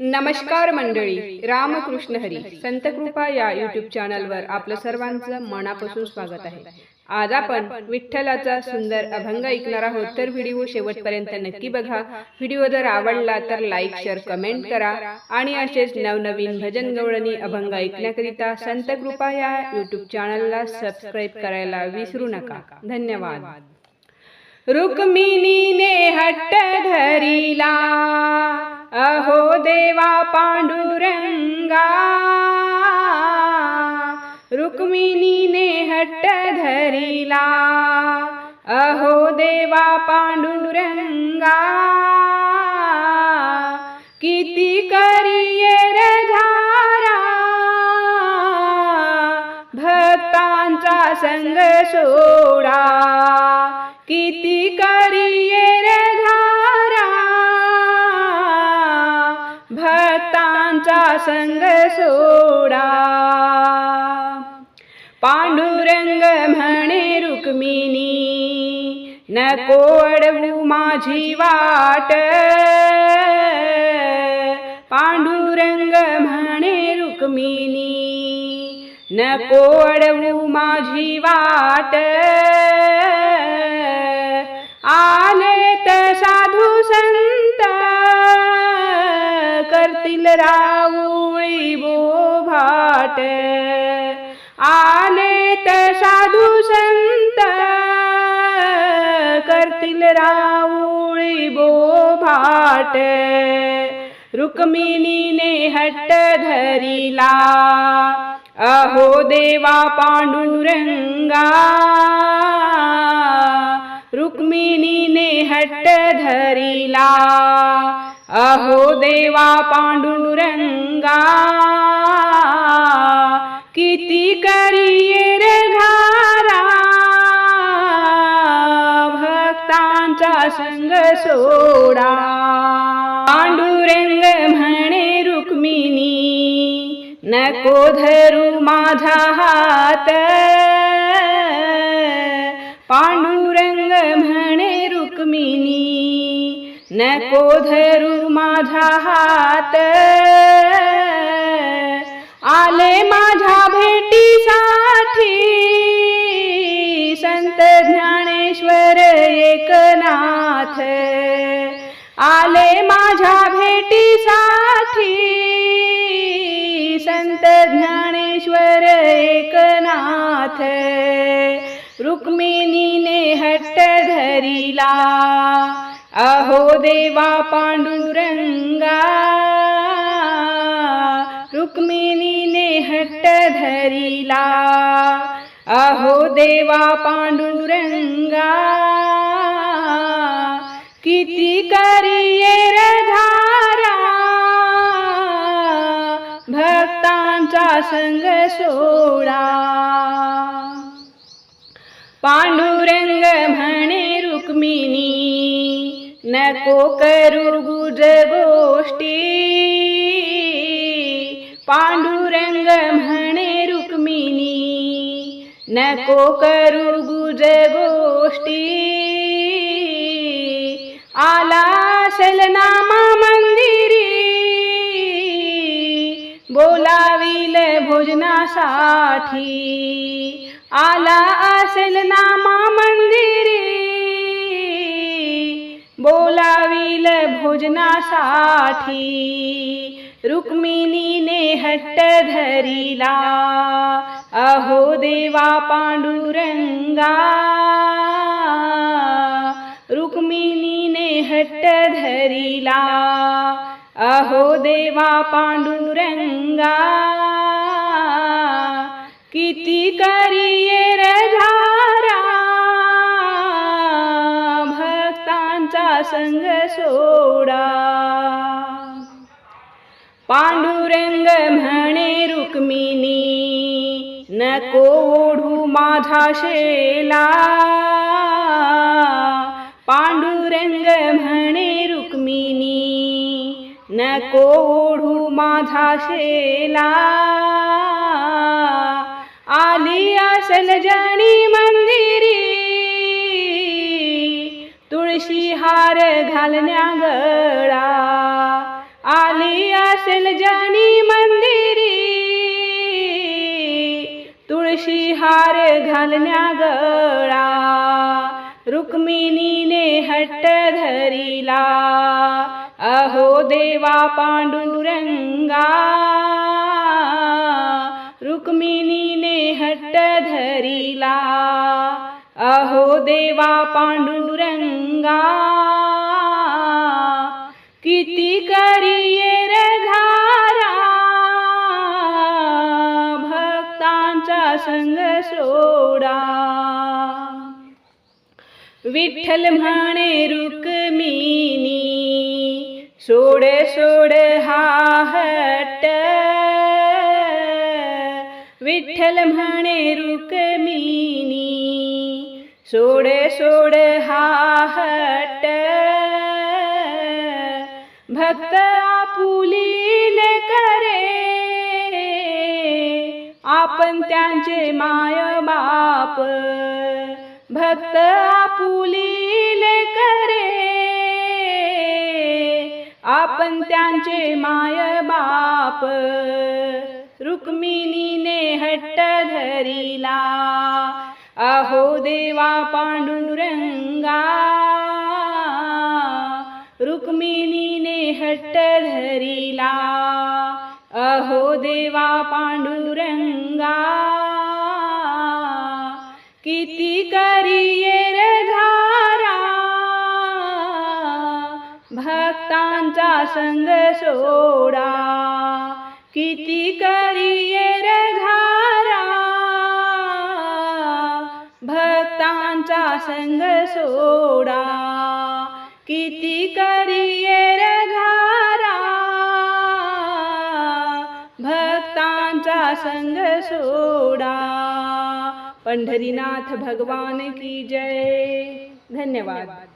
नमस्कार मंडळी. रामकृष्ण हरी. संत कृपा या युट्यूब चॅनलवर आपलं सर्वांचं मनापासून स्वागत आहे. आज आपण विठ्ठलाचा सुंदर अभंग ऐकणार आहोत. तर व्हिडिओ शेवटपर्यंत नक्की बघा. व्हिडिओ जर आवडला तर लाईक शेअर कमेंट करा. आणि असेच नवनवीन भजन गवळणी अभंग ऐकण्याकरिता संत कृपा या युट्यूब चॅनलला सबस्क्राईब करायला विसरू नका. धन्यवाद. रुक्मिणीने देवा पांडुरंगा रुक्मिणीने हट्ट धरिला. अहो देवा पांडुरंगा किती करियर धारा. भक्तांचा संग सोडा. किती आमचा संग सोडा. पांडुरंग म्हणे रुक्मिणी नको अडवू माझी वाट. पांडुरंग म्हणे रुक्मिणी नको अडवू माझी वाट. आले तसा राऊळी बोभाट आले तर साधू संत. करतील राऊळी बोभाट रुक्मिणीने हट्ट धरिला. अहो देवा पांडुरंगा. रुक्मिणीने हट्ट धरिला. अहो देवा पांडुरंगा किती करियर धारा भक्तांचा संग सोडा. पांडुरंग म्हणे रुक्मिणी नको धरू माझा हात. पांडुरंग म्हणे रुक्मिणी नको धरू माझा हात. आले माझ्या भेटीसाठी. संत ज्ञानेश्वर एकनाथ. आले माझ्या भेटीसाठी. संत ज्ञानेश्वर एकनाथ. रुक्मिणीने हट्ट धरिला. अहो देवा पांडुरंगा रुक्मिणीने हट्ट धरिला. अहो देवा पांडुरंगा किती करियर धारा. भक्तांचा संग सोडा. पांडुरंग म्हणे रुक्मिणी नको करू गुज गोष्टी पांडुरंग म्हणे रुक्मिणी नको करू गुज गोष्टी आला असेल नामा मंदिरी बोलाविल भोजनासाठी. आला असेल नामा मंदिरी बोलाविल भोजनासाठी. रुक्मिणीने हट्ट धरिला. अहो देवा पांडुरंगा. रुक्मिणीने हट्ट धरिला. अहो देवा पांडुरंगा. किती करी संग सोडा. पांडुरंग म्हणे रुक्मिणी नको ओढू माझा शेला. पांडुरंग म्हणे रुक्मिणी नको ओढू माझा शेला. आली असल जणी मंदिरी तुळशी हार घालण्या गळा आली असेल जनी मंदिरी. तुळशी हार घालण्या गळा रुक्मिणीने हट्ट धरिला. अहो देवा पांडुरंगा. रुक्मिणीने हट्ट धरिला. अहो देवा पांडुरंगा. किती करिये रे धारा भक्तांचा संग सोडा. विठ्ठल म्हणे रुक्मिणी सोडे सोड हा हट्ट विठ्ठल म्हणे रुक्मिणी सोड सोड हा हट्ट. भक्त आपुलीले करे. आपण त्यांचे माय बाप. भक्त आपुलीले करे. आपण त्यांचे माय बाप. रुक्मिणीने हट्ट धरिला. अहो देवा पांडुरंगा रुक्मिणीने हट्ट धरिला. अहो देवा पांडुरंगा किती करिये धारा. भक्तांचा संग सोडा. किती करिये संग सोडा. किती करिये भक्तांचा संग सोडा. पंढरीनाथ भगवान की जय. धन्यवाद.